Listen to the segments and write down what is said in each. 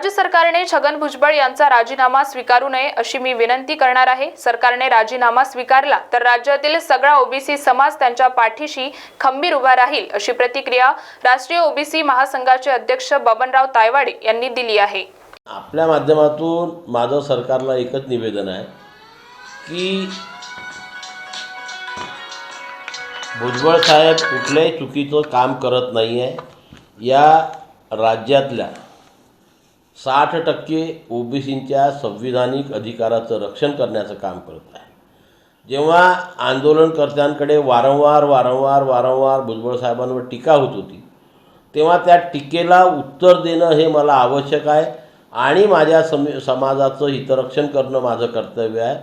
राज्य सरकारने छगन भुजबळ यांचा राजीनामा स्वीकारू नये अशी मी विनंती करणार आहे. सरकारने राजीनामा स्वीकारला तर राज्यातील सगळा ओबीसी समाज त्यांच्या पाठीशी खंबीर उभा राहील अशी प्रतिक्रिया राष्ट्रीय ओबीसी महासंघाचे अध्यक्ष बबनराव तायवाडे यांनी दिली आहे. आपल्या माध्यमातून माझं सरकारला एकच निवेदन आहे की भुजबळ साहेब कुठल्याही चुकीचं काम करत नाही आहे या राज्यातल्या साठ टक्के ओबीसींच्या संविधानिक अधिकाराचं रक्षण करण्याचं काम करत आहे. जेव्हा आंदोलनकर्त्यांकडे वारंवार वारंवार वारंवार भुजबळ साहेबांवर टीका होत होती तेव्हा त्या टीकेला उत्तर देणं हे मला आवश्यक आहे आणि माझ्या सम समाजाचं हितरक्षण करणं माझं कर्तव्य आहे.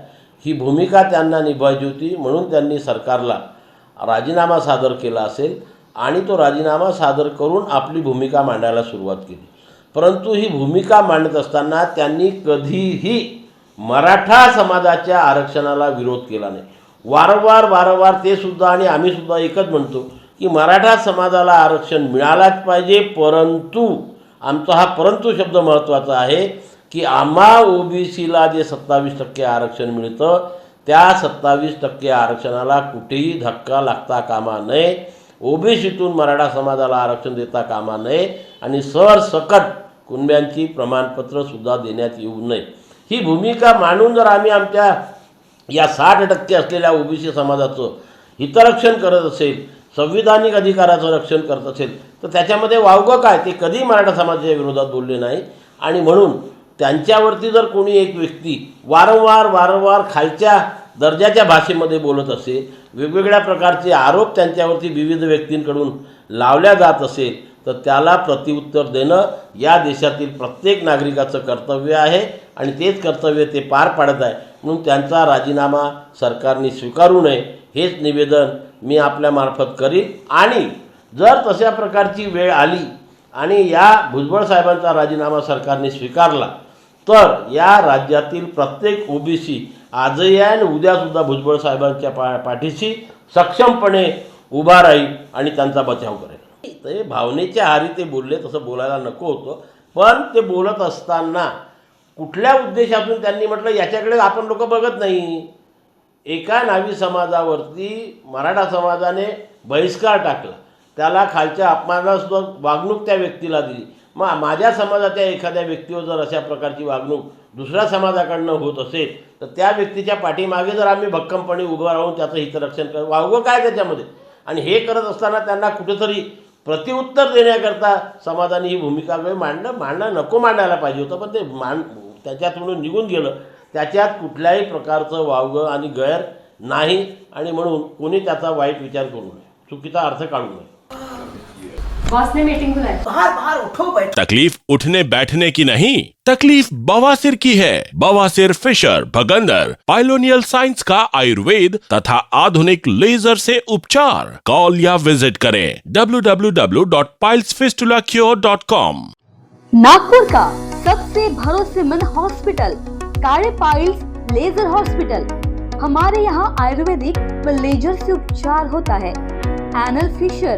ही भूमिका त्यांना निभावायची होती म्हणून त्यांनी सरकारला राजीनामा सादर केला असेल आणि तो राजीनामा सादर करून आपली भूमिका मांडायला सुरुवात केली. परंतु ही भूमिका मांडत असताना त्यांनी कधीही मराठा समाजाच्या आरक्षणाला विरोध केला नाही. वारंवार वारंवार ते सुद्धा आणि आम्ही सुद्धा एकच म्हणतो की मराठा समाजाला आरक्षण मिळालाच पाहिजे परंतु आमचा हा परंतु शब्द महत्त्वाचा आहे की आम्हा ओबीसीला जे सत्तावीस टक्के आरक्षण मिळतं त्या सत्तावीस टक्के आरक्षणाला कुठेही धक्का लागता कामा नये. ओबीसीतून मराठा समाजाला आरक्षण देता कामा नये आणि सरसकट कुणब्यांची प्रमाणपत्रसुद्धा देण्यात येऊ नये. ही भूमिका मांडून जर आम्ही आमच्या या साठ टक्के असलेल्या ओबीसी समाजाचं हितरक्षण करत असेल संविधानिक अधिकाराचं रक्षण करत असेल तर त्याच्यामध्ये वावगं काय? ते कधी मराठा समाजाच्या विरोधात बोलले नाही. आणि म्हणून त्यांच्यावरती जर कोणी एक व्यक्ती वारंवार वारंवार खालच्या दर्जाच्या भाषेमध्ये बोलत असेल वेगवेगळ्या प्रकारचे आरोप त्यांच्यावरती विविध व्यक्तींकडून लावल्या जात असेल तर त्याला प्रत्युत्तर देणं या देशातील प्रत्येक नागरिकाचं कर्तव्य आहे आणि तेच कर्तव्य ते पार पाडत आहे. म्हणून त्यांचा राजीनामा सरकारने स्वीकारू नये हेच निवेदन मी आपल्यामार्फत करीन. आणि जर तशा प्रकारची वेळ आली आणि या भुजबळ साहेबांचा राजीनामा सरकारने स्वीकारला तर या राज्यातील प्रत्येक ओबीसी आजही आहे आणि उद्यासुद्धा भुजबळ साहेबांच्या पा पाठीशी सक्षमपणे उभा राहील आणि त्यांचा बचाव करेल. ते. भावनेच्या आहारी ते बोलले तसं बोलायला नको होतं. पण ते बोलत असताना कुठल्या उद्देशातून त्यांनी म्हटलं याच्याकडे आपण लोक बघत नाही. एका नावी समाजावरती मराठा समाजाने बहिष्कार टाकला. त्याला खालच्या अपमानास्पद वागणूक त्या व्यक्तीला दिली. मग माझ्या समाजाच्या एखाद्या व्यक्तीवर जर अशा प्रकारची वागणूक दुसऱ्या समाजाकडनं होत असेल तर त्या व्यक्तीच्या पाठीमागे जर आम्ही भक्कमपणे उभं राहून त्याचं हितरक्षण कर वागवं काय त्याच्यामध्ये? आणि हे करत असताना त्यांना कुठेतरी प्रतिउत्तर देण्याकरता समाजाने ही भूमिका वेळ मांडणं मांडणं नको मांडायला पाहिजे होतं पण ते मांड त्याच्यातून निघून गेलं. त्याच्यात कुठल्याही प्रकारचं वावगं आणि गैर नाही आणि म्हणून कोणी त्याचा वाईट विचार करू नये. चुकीचा अर्थ काढू नये. बॉस ने मीटिंग बुलाई। बाहर बाहर उठो बैठो। तकलीफ़ उठने बैठने की नहीं तकलीफ़ बवासीर की है। बवासीर फिशर भगंदर पाइलोनियल साइंस का आयुर्वेद तथा आधुनिक लेजर से उपचार। कॉल या विज़िट करें। www.pilesfistulacure.com नागपुर का सबसे भरोसेमंद हॉस्पिटल काले पाइल्स लेजर हॉस्पिटल हमारे यहाँ आयुर्वेदिक व लेजर से उपचार होता है। Anal fissure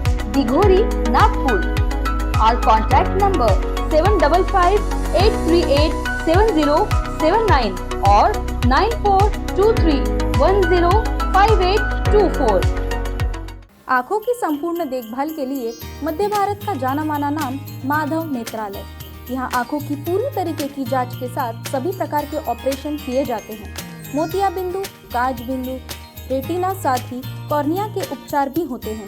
Dighori, Nagpur. और contact number seven double five eight three eight seven zero seven nine और nine four two three one zero five eight two four आँखों की संपूर्ण देखभाल के लिए मध्य भारत का जाना माना नाम माधव नेत्रालय। यहाँ आँखों की पूरी तरीके की जाँच के साथ सभी प्रकार के ऑपरेशन किए जाते हैं। मोतिया बिंदु, काज बिंदु, रेटिना साथ ही कॉर्निया के उपचार भी होते हैं।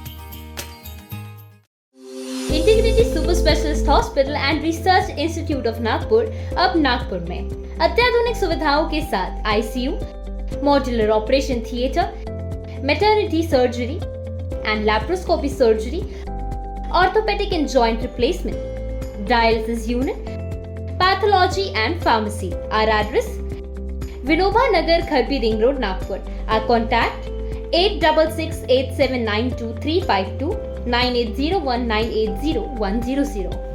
Integrity super specialist hospital and research institute of Nagpur अब नागपुर में। अत्याधुनिक सुविधाओं के साथ ICU, modular operation theatre maternity surgery and laparoscopy surgery orthopaedic and joint replacement dialysis unit pathology and pharmacy Vinoba Nagar Kharbi ring road Nagpur our contact 8668792352 9801980100